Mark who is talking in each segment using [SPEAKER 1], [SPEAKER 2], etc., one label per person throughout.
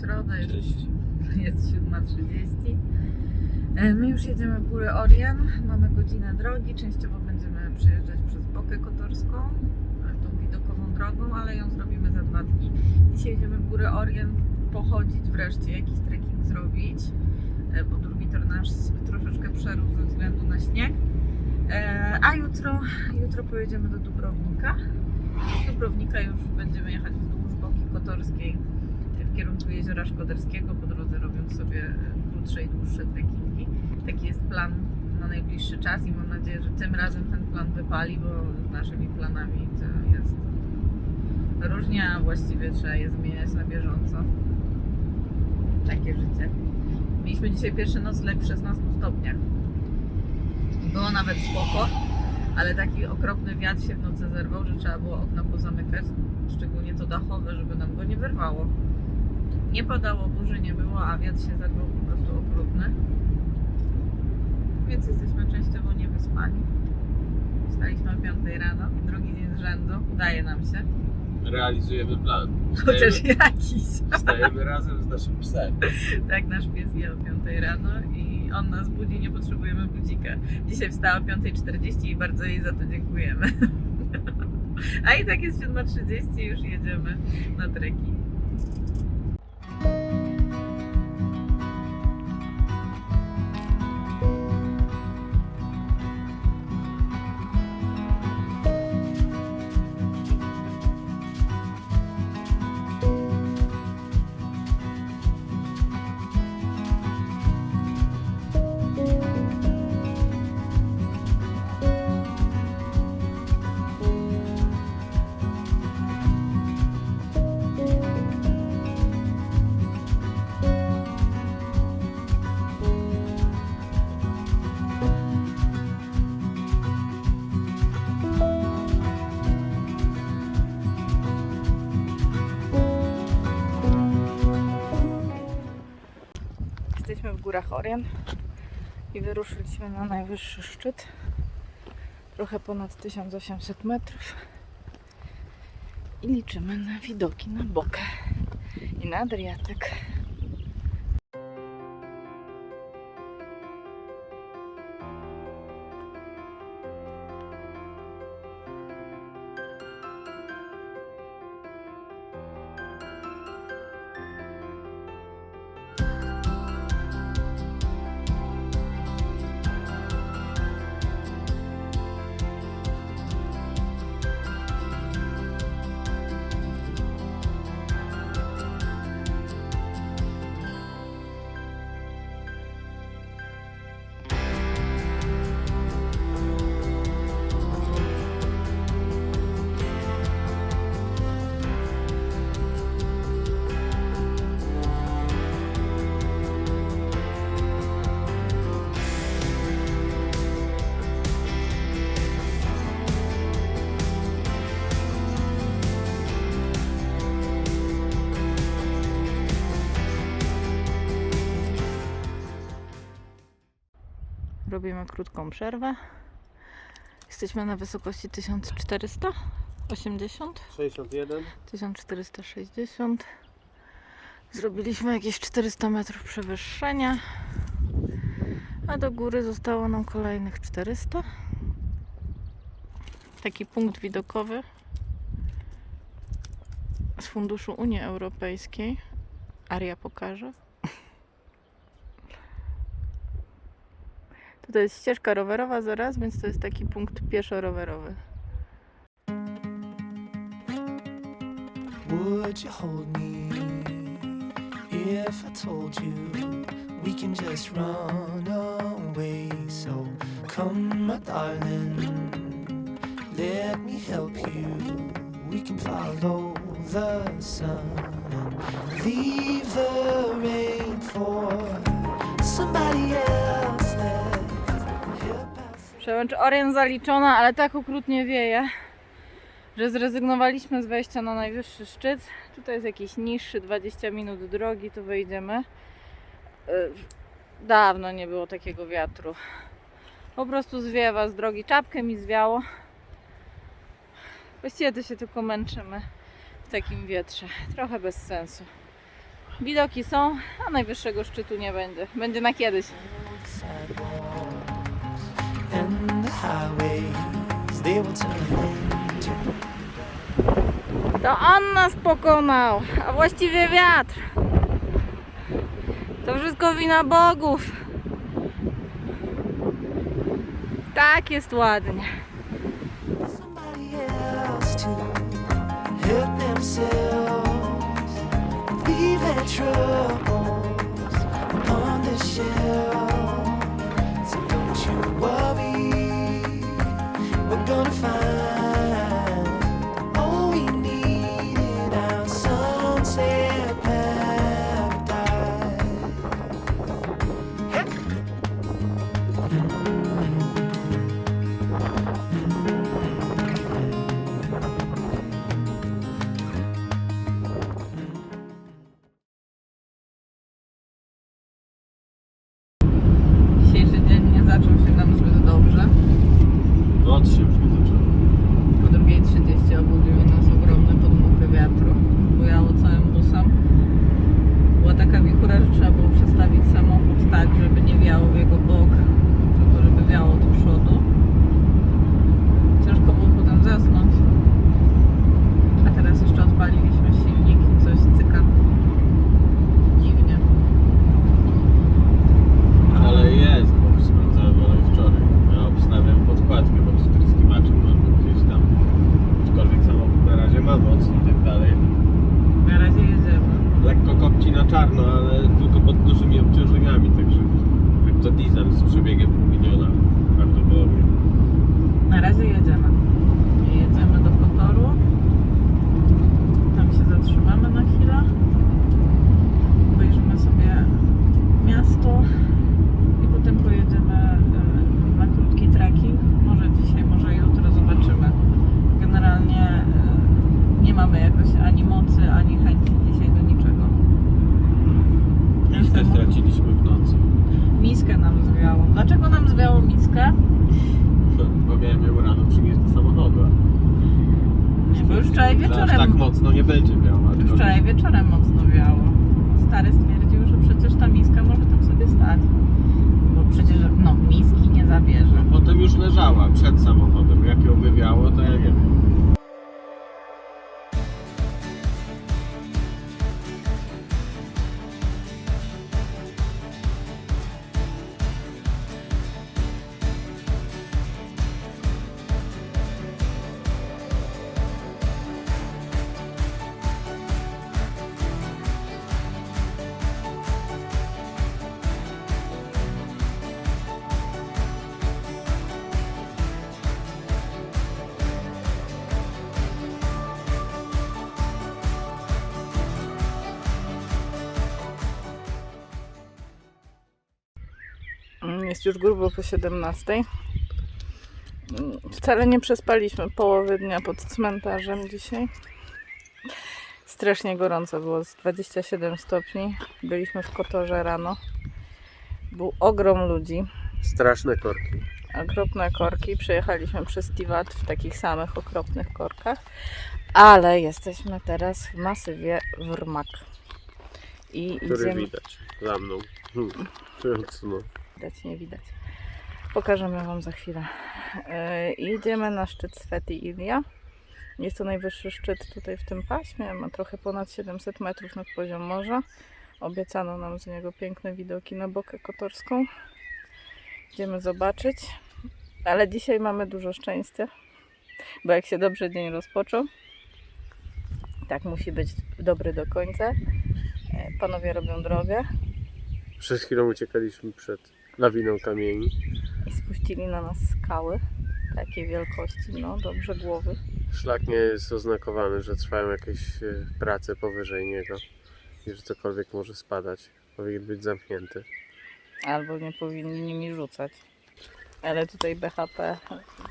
[SPEAKER 1] środa, jest,
[SPEAKER 2] Cześć.
[SPEAKER 1] jest 7.30. E, My już jedziemy w górę Orien, mamy godzinę drogi, częściowo będziemy przejeżdżać przez Bokę Kotorską, e, tą widokową drogą, ale ją zrobimy za dwa dni. Dzisiaj jedziemy w górę Orien pochodzić wreszcie, jakiś trekking zrobić, e, bo drugi tor nasz troszeczkę przerósł ze względu na śnieg. A jutro, jutro pojedziemy do Dubrownika. Z Dubrownika już będziemy jechać wzdłuż Boki Kotorskiej w kierunku Jeziora Szkoderskiego, po drodze robiąc sobie krótsze i dłuższe trekkingi. Taki jest plan na najbliższy czas i mam nadzieję, że tym razem ten plan wypali, bo z naszymi planami to jest różnie, a właściwie trzeba je zmieniać na bieżąco. Takie życie. Mieliśmy dzisiaj pierwszy nocleg w 16 stopniach. Było nawet spoko, ale taki okropny wiatr się w nocy zerwał, że trzeba było okna pozamykać, szczególnie to dachowe, żeby nam go nie wyrwało. Nie padało, burzy nie było, a wiatr się zerwał po prostu okrutny. Więc jesteśmy częściowo niewyspani. Wstaliśmy o 5 rano, drugi dzień z rzędu, udaje nam się.
[SPEAKER 2] Realizujemy plan.
[SPEAKER 1] Chociaż jakiś.
[SPEAKER 2] wstajemy razem z naszym psem.
[SPEAKER 1] Tak, nasz pies je o 5 rano i on nas budzi, nie potrzebujemy budzika. Dzisiaj wstała o 5.40 i bardzo jej za to dziękujemy. A i tak jest 7.30 już jedziemy na trekking. I wyruszyliśmy na najwyższy szczyt. Trochę ponad 1800 metrów. I liczymy na widoki na Bokę i na Adriatyk. Robimy krótką przerwę. Jesteśmy na wysokości 1480,
[SPEAKER 2] 61.
[SPEAKER 1] 1460. Zrobiliśmy jakieś 400 metrów przewyższenia, a do góry zostało nam kolejnych 400. Taki punkt widokowy z funduszu Unii Europejskiej. Aria pokaże. Tutaj jest ścieżka rowerowa zaraz, więc to jest taki punkt pieszo-rowerowy.
[SPEAKER 3] Would you hold me if I told you we can just run away? So come, my darling, let me help you. We can follow the sun and leave the rain for somebody else.
[SPEAKER 1] Przełęcz Orien zaliczona, ale tak okrutnie wieje, że zrezygnowaliśmy z wejścia na najwyższy szczyt. Tutaj jest jakiś niższy, 20 minut drogi, tu wejdziemy. Yy, Dawno nie było takiego wiatru. Po prostu zwiewa z drogi. Czapkę mi zwiało. Właściwie to się tylko męczymy w takim wietrze. Trochę bez sensu. widoki są, a najwyższego szczytu nie będzie. Będzie na kiedyś.
[SPEAKER 3] Sidewalks and the highways they will turn into
[SPEAKER 1] To on nas pokonał, a właściwie wiatr. To wszystko wina bogów. Tak jest ładnie.
[SPEAKER 3] leave their troubles on the shelf.
[SPEAKER 1] Tak, żeby nie wiało w jego bok, tylko żeby wiało do przodu. Ciężko było potem zasnąć. A teraz jeszcze odpaliliśmy silnik i coś cyka. Dziwnie.
[SPEAKER 2] Ale jest, bo sprawdzałem ale wczoraj. Ja obstawiam podkładkę pod spryskiwaczem albo gdzieś tam. Aczkolwiek samochód na razie ma moc i tak dalej.
[SPEAKER 1] Na razie jedziemy.
[SPEAKER 2] Lekko kopci na czarno, ale tylko pod dużymi obciążeniami, także jak to diesel z przebiegiem pół miliona prawdopodobnie.
[SPEAKER 1] Na razie jedziemy. Jedziemy do Kotoru. Tam się zatrzymamy na chwilę. Obejrzymy sobie miasto i potem pojedziemy e, na krótki trekking. Może dzisiaj, może jutro zobaczymy. Generalnie e, nie mamy jakoś ani mocy, ani chęci dzisiaj do niczego.
[SPEAKER 2] Miskę
[SPEAKER 1] Jestem-
[SPEAKER 2] straciliśmy w nocy.
[SPEAKER 1] Miskę nam zwiało. Dlaczego nam zwiało miskę?
[SPEAKER 2] Bo miałem ją rano przynieść do samochodu.
[SPEAKER 1] Bo już wczoraj wieczorem
[SPEAKER 2] tak mocno nie będzie miała.
[SPEAKER 1] Wczoraj wieczorem mocno wiało. Stary stwierdził, że przecież ta miska może tam sobie stać. Bo przecież no, miski nie zabierze.
[SPEAKER 2] No, potem już leżała przed samochodem. Jak ją wywiało, to ja nie wiem.
[SPEAKER 1] Jest już grubo po 17. Mm, Wcale nie przespaliśmy połowy dnia pod cmentarzem dzisiaj. Strasznie gorąco było, z 27 stopni. Byliśmy w Kotorze rano. Był ogrom ludzi.
[SPEAKER 2] Straszne korki.
[SPEAKER 1] okropne korki. Przejechaliśmy przez Tiwat w takich samych okropnych korkach, ale jesteśmy teraz w masywie Wrmak. I
[SPEAKER 2] Który
[SPEAKER 1] idziemy.
[SPEAKER 2] widać za mną. Hmm. Mocno.
[SPEAKER 1] Widać, nie widać. Pokażemy Wam za chwilę. Yy, idziemy na szczyt Sveti Ilia. Jest to najwyższy szczyt tutaj w tym paśmie. Ma trochę ponad 700 metrów nad poziom morza. Obiecano nam z niego piękne widoki na Bokę Kotorską. Idziemy zobaczyć. Ale dzisiaj mamy dużo szczęścia, bo jak się dobrze dzień rozpoczął, tak musi być dobry do końca. E, Panowie robią drogę
[SPEAKER 2] Przez chwilę uciekaliśmy przed lawiną kamieni.
[SPEAKER 1] i spuścili na nas skały takiej wielkości, no dobrze głowy.
[SPEAKER 2] Szlak nie jest oznakowany, że trwają jakieś e, prace powyżej niego i że cokolwiek może spadać. Powinien być zamknięty.
[SPEAKER 1] Albo nie powinni nimi rzucać. Ale tutaj BHP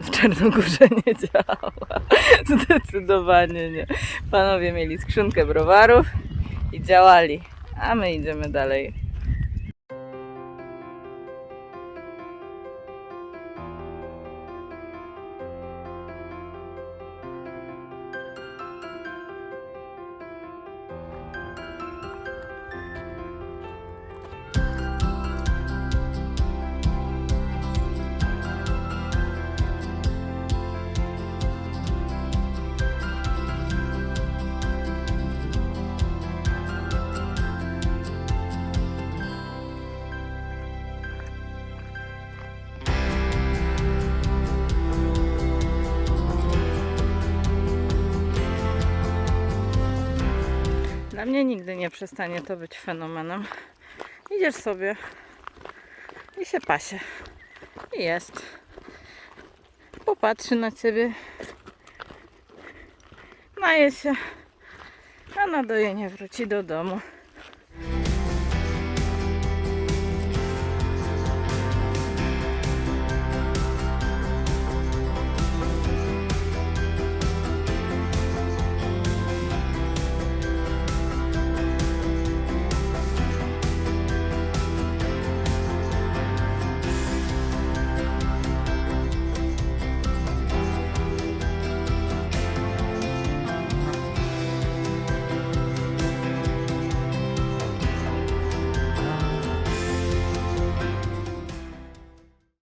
[SPEAKER 1] w Czarnogórze nie działa. Zdecydowanie nie. Panowie mieli skrzynkę browarów i działali. A my idziemy dalej. Mnie nigdy nie przestanie to być fenomenem. Idziesz sobie i się pasie. I jest. Popatrzy na ciebie. Naje się. A na dojenie wróci do domu.